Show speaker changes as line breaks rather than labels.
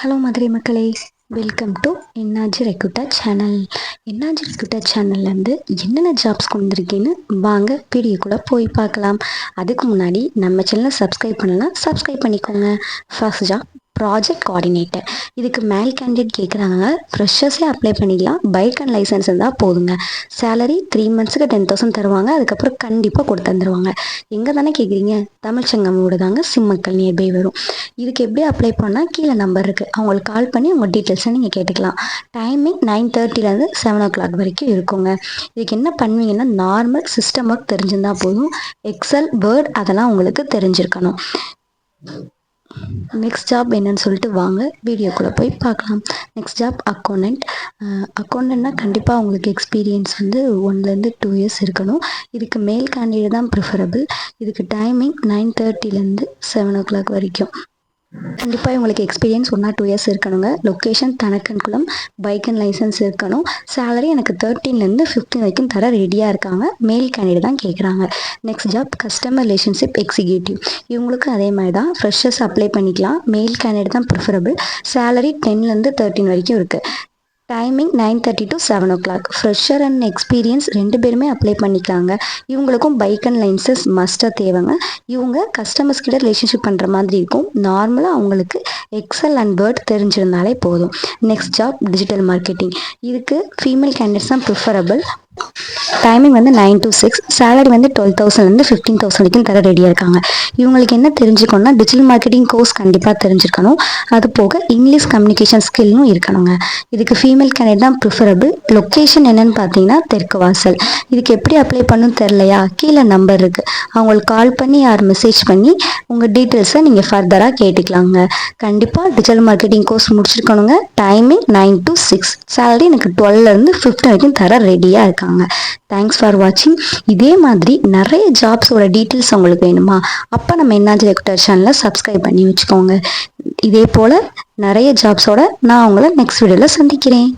Hello Madurai மக்களே welcome to energy recruiter channel energy recruiter சேனல்லேருந்து என்னென்ன jobs கொண்டு வந்திருக்கேன்னு வாங்க வீடியோக்குள்ளே போய் பார்க்கலாம். அதுக்கு முன்னாடி நம்ம சேனலை சப்ஸ்கிரைப் பண்ணலாம் சப்ஸ்கிரைப் பண்ணிக்கோங்க. ஃபர்ஸ்ட் ஜாப் ப்ராஜெக்ட் கோஆர்டினேட்டர் இதுக்கு மேல் கேண்டிடேட் கேட்குறாங்க ஃப்ரெஷர்ஸே அப்ளை பண்ணிக்கலாம். பைக் அண்ட் லைசன்ஸ் இருந்தால் போதுங்க. சேலரி த்ரீ மந்த்ஸுக்கு டென் தௌசண்ட் தருவாங்க. அதுக்கப்புறம் கண்டிப்பாக கொடுத்து தந்துருவாங்க. எங்கே தானே கேட்குறீங்க தமிழ்ச்சங்கமோட தாங்க சிம்மக்கள் நியர்பை வரும். இதுக்கு எப்படி அப்ளை பண்ணால் கீழே நம்பர் இருக்குது அவங்களுக்கு கால் பண்ணி உங்கள் டீட்டெயில்ஸை நீங்கள் கேட்டுக்கலாம். டைமிங் நைன் தேர்ட்டிலேருந்து செவன் ஓ கிளாக் வரைக்கும் இருக்குங்க. இதுக்கு என்ன பண்ணுவீங்கன்னா நார்மல் சிஸ்டம் ஒர்க் தெரிஞ்சிருந்தால் போதும். எக்ஸல் வேர்ட் அதெல்லாம் உங்களுக்கு தெரிஞ்சிருக்கணும். நெக்ஸ்ட் ஜாப் என்னன்னு சொல்லிட்டு வாங்க. வீடியோக்குள்ளே போய் பார்க்கலாம். நெக்ஸ்ட் ஜாப் அக்கௌண்டன்ட் அக்கௌண்டன்ட்னா கண்டிப்பாக உங்களுக்கு எக்ஸ்பீரியன்ஸ் வந்து ஒன்லேருந்து டூ இயர்ஸ் இருக்கணும். இதுக்கு மேல் கேண்டிடேட் தான் ப்ரிஃபரபிள் இதுக்கு டைமிங் நைன் தேர்ட்டிலேருந்து செவன் ஓ கிளாக் வரைக்கும். கண்டிப்பாக உங்களுக்கு experience one or two years இருக்கணுங்க. Location Thanakkankulam bike and license இருக்கணும். சேலரி எனக்கு தேர்ட்டீன்லேருந்து ஃபிஃப்டீன் வரைக்கும் தர ரெடியாக இருக்காங்க. மேல் கேண்டிடேட் தான் கேட்குறாங்க next job customer relationship executive இவங்களுக்கும் அதே மாதிரி தான் ஃப்ரெஷர்ஸ் அப்ளை பண்ணிக்கலாம். மேல் கேண்டிடேட் தான் ப்ரிஃபரபிள் சேலரி டென்லேருந்து தேர்ட்டின் வரைக்கும் இருக்குது timing nine thirty to seven o'clock fresher and experience ரெண்டு பேருமே அப்ளை பண்ணிக்கலாங்க இவங்களுக்கும் பைக் அண்ட் லைன்சஸ் மஸ்ட்டாக தேவைங்க. இவங்க கஸ்டமர்ஸ் கிட்ட ரிலேஷன்ஷிப் பண்ணுற மாதிரி இருக்கும். நார்மலாக அவங்களுக்கு எக்ஸல் அண்ட் வேர்ட் தெரிஞ்சிருந்தாலே போதும். நெக்ஸ்ட் ஜாப் டிஜிட்டல் மார்க்கெட்டிங் இதுக்கு ஃபீமேல் கேண்டிடேட்ஸ் தான் ப்ரிஃபரபிள் டைமிங் வந்து நைன் டு சிக்ஸ் சேலரி வந்து டுவெல் தௌசண்ட்லேருந்து ஃபிஃப்டீன் தௌசண்ட் வரைக்கும் தர ரெடியாக இருக்காங்க. இவங்களுக்கு என்ன தெரிஞ்சுக்கணும்னா டிஜிட்டல் மார்க்கெட்டிங் கோர்ஸ் கண்டிப்பாக தெரிஞ்சிருக்கணும். அது போக இங்கிலீஷ் கம்யூனிகேஷன் ஸ்கில்லும் இருக்கணுங்க. இதுக்கு ஃபீமேல் கேண்டிடேட் தான் ப்ரிஃபரபிள் லொக்கேஷன் என்னன்னு பார்த்தீங்கன்னா தெற்கு வாசல் இதுக்கு எப்படி அப்ளை பண்ணும் தெரிலையா கீழே நம்பர் இருக்குது அவங்களுக்கு கால் பண்ணி யார் மெசேஜ் பண்ணி உங்கள் டீட்டெயில்ஸை நீங்கள் ஃபர்தராக கேட்டுக்கலாங்க. கண்டிப்பாக digital marketing course முடிச்சிருக்கணுங்க. Timing nine to six salary எனக்கு டுவெல்லேருந்து ஃபிஃப்டின் வரைக்கும் தர ரெடியாக இருக்காங்க. தேங்க்ஸ் ஃபார் வாட்சிங் இதே மாதிரி நிறைய ஜாப்ஸோட டீட்டெயில்ஸ் உங்களுக்கு வேணுமா? அப்போ நம்ம என்னாச்சு ரெக்டர் சேனலில் சப்ஸ்கிரைப் பண்ணி வச்சுக்கோங்க. இதே போல் நிறைய ஜாப்ஸோட நான் உங்களை நெக்ஸ்ட் வீடியோவில் சந்திக்கிறேன்.